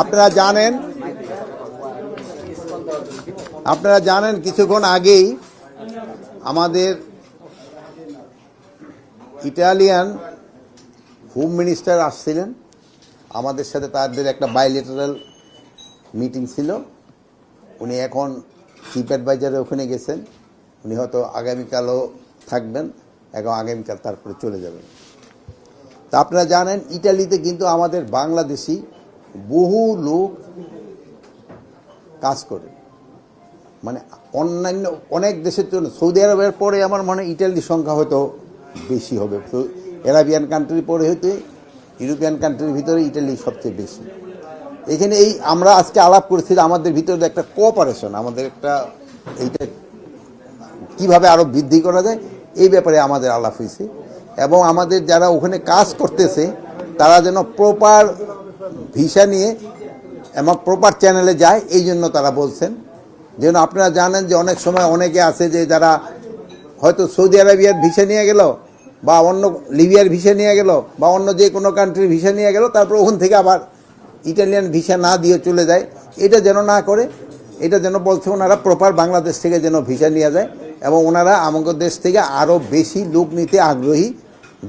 আপনারা জানেন আপনারা জানেন কিছুক্ষণ আগেই আমাদের ইটালিয়ান হোম মিনিস্টার আসছিলেন। আমাদের সাথে তাদের একটা বাইলেটারাল মিটিং ছিল। উনি এখন চিফ অ্যাডভাইজারে ওখানে গেছেন। উনি হয়তো আগামীকালও থাকবেন, এখন আগামীকাল তারপরে চলে যাবেন। তা আপনারা জানেন, ইটালিতে কিন্তু আমাদের বাংলাদেশি বহু লোক কাজ করে। মানে অন্যান্য অনেক দেশের জন্য সৌদি আরবের পরে আমার মনে হয় ইটালির সংখ্যা হয়তো বেশি হবে। তো এরাবিয়ান কান্ট্রির পরে হয়তো ইউরোপিয়ান কান্ট্রির ভিতরে ইটালি সবচেয়ে বেশি। এখানে এই আমরা আজকে আলাপ করেছি আমাদের ভিতরে একটা কোঅপারেশন আমাদের একটা এইটা কীভাবে আরও বৃদ্ধি করা যায়, এই ব্যাপারে আমাদের আলাপ হয়েছে। এবং আমাদের যারা ওখানে কাজ করতেছে, তারা যেন প্রপার ভিসা নিয়ে এবং প্রপার চ্যানেলে যায়, এই জন্য তারা বলছেন। যেন আপনারা জানেন যে অনেক সময় অনেকে আছে যে যারা হয়তো সৌদি আরবিয়ার ভিসা নিয়ে গেল, বা অন্য লিবিয়ার ভিসা নিয়ে গেল, বা অন্য যে কোনো কান্ট্রির ভিসা নিয়ে গেল, তারপর ওখান থেকে আবার ইটালিয়ান ভিসা না দিয়ে চলে যায়। এটা যেন না করে, এটা যেন বলছে ওনারা প্রপার বাংলাদেশ থেকে যেন ভিসা নিয়ে যায়, এবং ওনারা আমাদের দেশ থেকে আরও বেশি লোক নিতে আগ্রহী।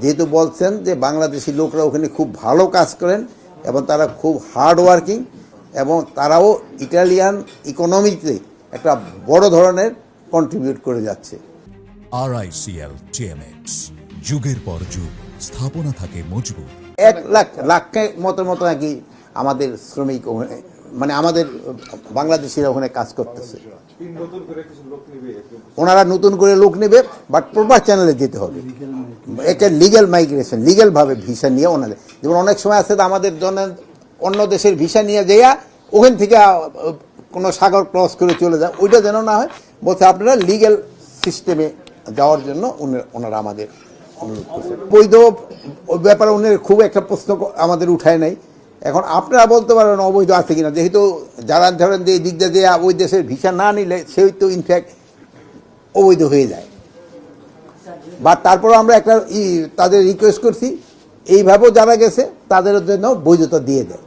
যেহেতু বলছেন যে বাংলাদেশি লোকরা ওখানে খুব ভালো কাজ করেন এবং তারা খুব হার্ড ওয়ার্কিং এবং তারাও ইটালিয়ান ইকোনমিতে একটা বড় ধরনের কন্ট্রিবিউট করে যাচ্ছে। আরআইসিএল টিএমএক্স যুগের পর যুগ স্থাপনা থাকে মজবুত। এক লাখ লাখের মতো মতো নাকি আমাদের শ্রমিক মানে আমাদের বাংলাদেশিরা ওখানে কাজ করতেছে। ওনারা নতুন করে লোক নেবে বাট প্রপার চ্যানেলে যেতে হবে। এটা লিগ্যাল মাইগ্রেশন লিগ্যালভাবে ভিসা নিয়ে ওনাদের। যেমন অনেক সময় আছে তো আমাদের জন্য অন্য দেশের ভিসা নিয়ে যেয়া ওখান থেকে কোনো সাগর ক্রস করে চলে যায় ওইটা যেন না হয় বলছে আপনারা লিগ্যাল সিস্টেমে যাওয়ার জন্য ওনারা আমাদের অনুরোধ করছেন। বৈধ ব্যাপারে উনি খুব একটা প্রশ্ন আমাদের উঠায় নাই। এখন আপনারা বলতে পারেন অবৈধ আছে কিনা, যেহেতু যারা ধরেন যে দিক দিয়ে ওই দেশের ভিসা না নিলে সেই তো ইনফ্যাক্ট অবৈধ হয়ে যায়। বা তারপর আমরা একটা তাদের রিকোয়েস্ট করছি, এইভাবেও যারা গেছে তাদের জন্য বৈধতা দিয়ে দেয়।